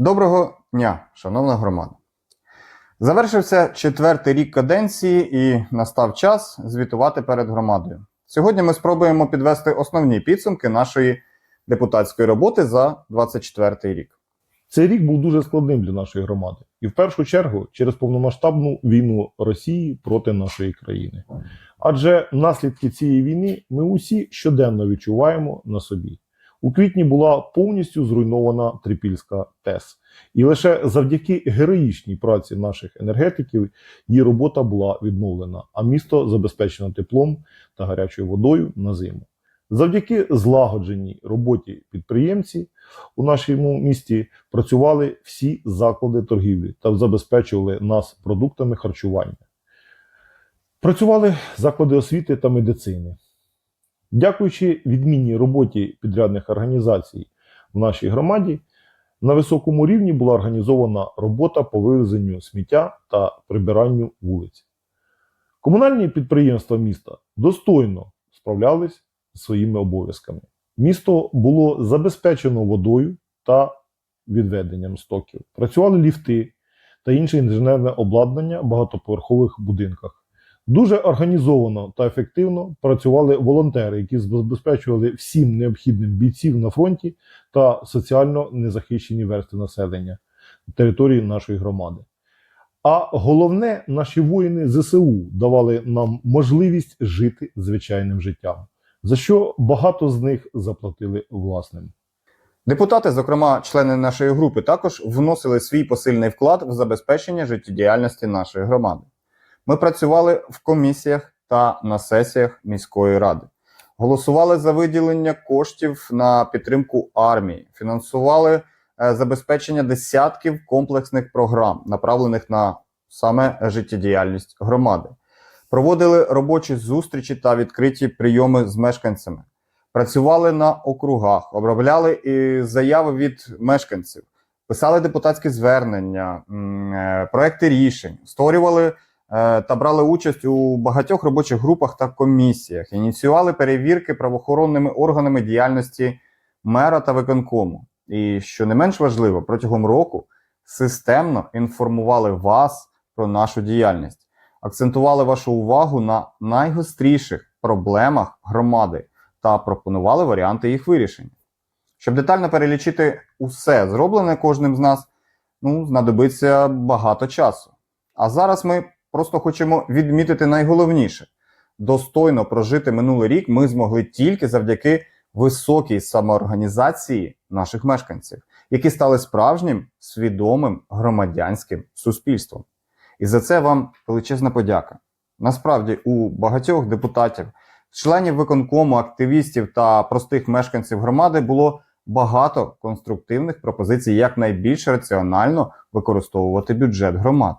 Доброго дня, шановна громада. Завершився четвертий рік каденції і настав час звітувати перед громадою. Сьогодні ми спробуємо підвести основні підсумки нашої депутатської роботи за 24 рік. Цей рік був дуже складним для нашої громади, і в першу чергу через повномасштабну війну Росії проти нашої країни. Адже наслідки цієї війни ми усі щоденно відчуваємо на собі. У квітні була повністю зруйнована Трипільська ТЕС, і лише завдяки героїчній праці наших енергетиків її робота була відновлена, а місто забезпечено теплом та гарячою водою на зиму. Завдяки злагодженій роботі підприємці у нашому місті працювали всі заклади торгівлі та забезпечували нас продуктами харчування. Працювали заклади освіти та медицини. Дякуючи відмінній роботі підрядних організацій в нашій громаді, на високому рівні була організована робота по вивезенню сміття та прибиранню вулиць. Комунальні підприємства міста достойно справлялись зі своїми обов'язками. Місто було забезпечено водою та відведенням стоків. Працювали ліфти та інше інженерне обладнання в багатоповерхових будинках. Дуже організовано та ефективно працювали волонтери, які забезпечували всім необхідним бійців на фронті та соціально незахищені верстви населення території нашої громади. А головне, наші воїни ЗСУ давали нам можливість жити звичайним життям, за що багато з них заплатили власним. Депутати, зокрема члени нашої групи, також вносили свій посильний вклад в забезпечення життєдіяльності нашої громади. Ми працювали в комісіях та на сесіях міської ради, голосували за виділення коштів на підтримку армії, фінансували е, забезпечення десятків комплексних програм, направлених на саме життєдіяльність громади, проводили робочі зустрічі та відкриті прийоми з мешканцями, працювали на округах, обробляли і заяви від мешканців, писали депутатські звернення, е, проекти рішень, створювали та брали участь у багатьох робочих групах та комісіях, ініціювали перевірки правоохоронними органами діяльності мера та виконкому. І що не менш важливо, протягом року системно інформували вас про нашу діяльність, акцентували вашу увагу на найгостріших проблемах громади та пропонували варіанти їх вирішення. Щоб детально перелічити усе зроблене кожним з нас, ну, знадобиться багато часу. А зараз ми просто хочемо відмітити найголовніше: достойно прожити минулий рік ми змогли тільки завдяки високій самоорганізації наших мешканців, які стали справжнім свідомим громадянським суспільством. І за це вам величезна подяка. Насправді, у багатьох депутатів, членів виконкому, активістів та простих мешканців громади було багато конструктивних пропозицій, як найбільш раціонально використовувати бюджет громади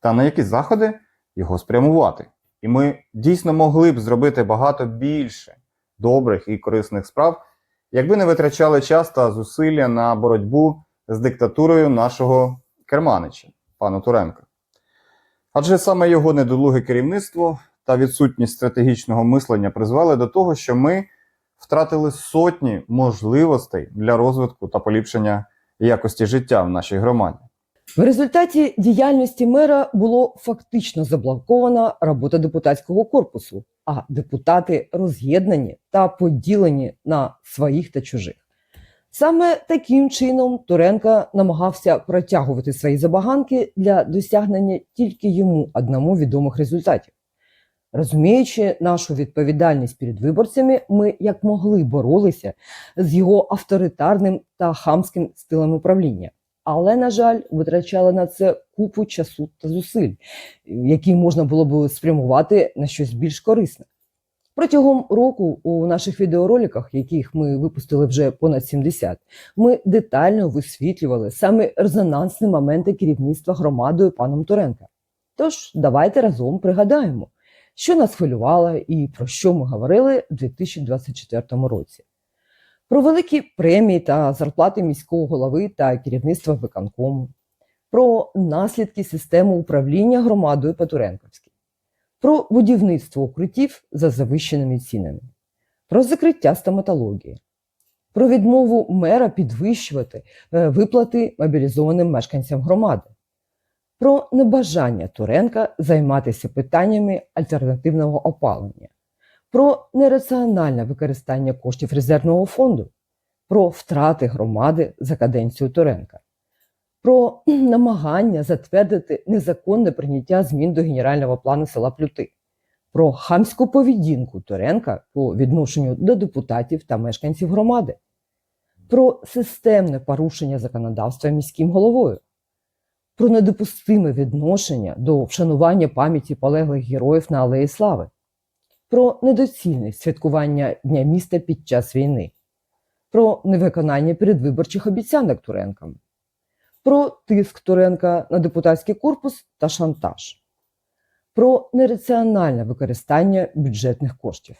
та на які заходи його спрямувати. І ми дійсно могли б зробити багато більше добрих і корисних справ, якби не витрачали час та зусилля на боротьбу з диктатурою нашого керманича, пана Туренка. Адже саме його недолуге керівництво та відсутність стратегічного мислення призвели до того, що ми втратили сотні можливостей для розвитку та поліпшення якості життя в нашій громаді. В результаті діяльності мера було фактично заблокована робота депутатського корпусу, а депутати роз'єднані та поділені на своїх та чужих. Саме таким чином Туренко намагався протягувати свої забаганки для досягнення тільки йому одному відомих результатів. Розуміючи нашу відповідальність перед виборцями, ми як могли боролися з його авторитарним та хамським стилем управління але, на жаль, витрачали на це купу часу та зусиль, які можна було б спрямувати на щось більш корисне. Протягом року у наших відеороликах, яких ми випустили вже понад 70, ми детально висвітлювали саме резонансні моменти керівництва громадою паном Туренка. Тож давайте разом пригадаємо, що нас хвилювало і про що ми говорили у 2024 році про великі премії та зарплати міського голови та керівництва виконкому, про наслідки системи управління громадою Патуренковській, про будівництво укриттів за завищеними цінами, про закриття стоматології, про відмову мера підвищувати е, виплати мобілізованим мешканцям громади, про небажання Туренка займатися питаннями альтернативного опалення, про нераціональне використання коштів резервного фонду, про втрати громади за каденцію Туренка, про намагання затвердити незаконне прийняття змін до генерального плану села Плюти, про хамську поведінку Туренка по відношенню до депутатів та мешканців громади, про системне порушення законодавства міським головою, про недопустиме відношення до вшанування пам'яті полеглих героїв на Алеї Слави, про недоцільність святкування Дня міста під час війни, про невиконання передвиборчих обіцянок Туренком, про тиск Туренка на депутатський корпус та шантаж, про нераціональне використання бюджетних коштів,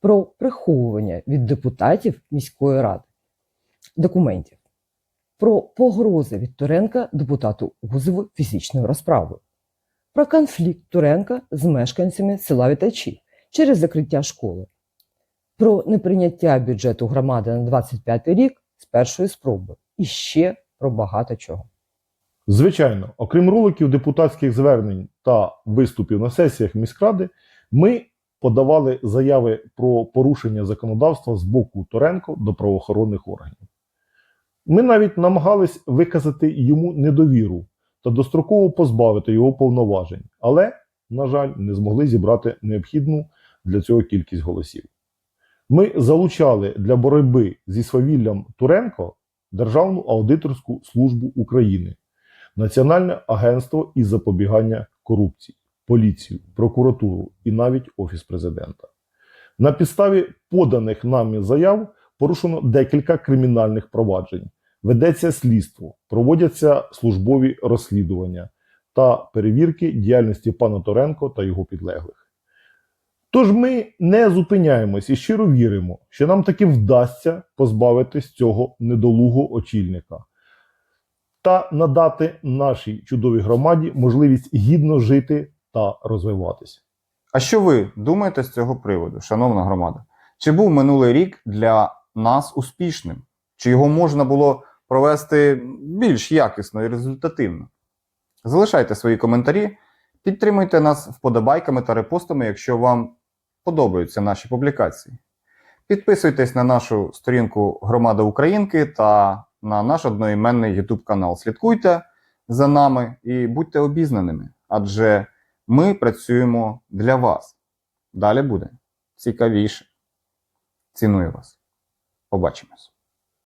про приховування від депутатів міської ради документів, про погрози від Туренка депутату Гузову фізичною розправою, про конфлікт Туренка з мешканцями села Вітачі через закриття школи, про неприйняття бюджету громади на 25 рік з першої спроби і ще про багато чого. Звичайно, окрім роликів депутатських звернень та виступів на сесіях міськради, ми подавали заяви про порушення законодавства з боку Торенко до правоохоронних органів. Ми навіть намагались виказати йому недовіру та достроково позбавити його повноважень, але, на жаль, не змогли зібрати необхідну для цього кількість голосів. Ми залучали для боротьби зі свавіллям Туренко Державну аудиторську службу України. Національне агентство із запобігання корупції, поліцію, прокуратуру і навіть Офіс президента. На підставі поданих нами заяв порушено декілька кримінальних проваджень. Ведеться слідство, проводяться службові розслідування та перевірки діяльності пана Торенко та його підлеглих. Тож ми не зупиняємось і щиро віримо, що нам таки вдасться позбавитись цього недолугого очільника та надати нашій чудовій громаді можливість гідно жити та розвиватися. А що ви думаєте з цього приводу, шановна громада? Чи був минулий рік для нас успішним? Чи його можна було провести більш якісно і результативно? Залишайте свої коментарі, підтримуйте нас вподобайками та репостами, якщо вам подобаються наші публікації. Підписуйтесь на нашу сторінку Громада Українки та на наш одноіменний YouTube канал. Слідкуйте за нами і будьте обізнаними, адже ми працюємо для вас. Далі буде цікавіше. Ціную вас. Побачимось.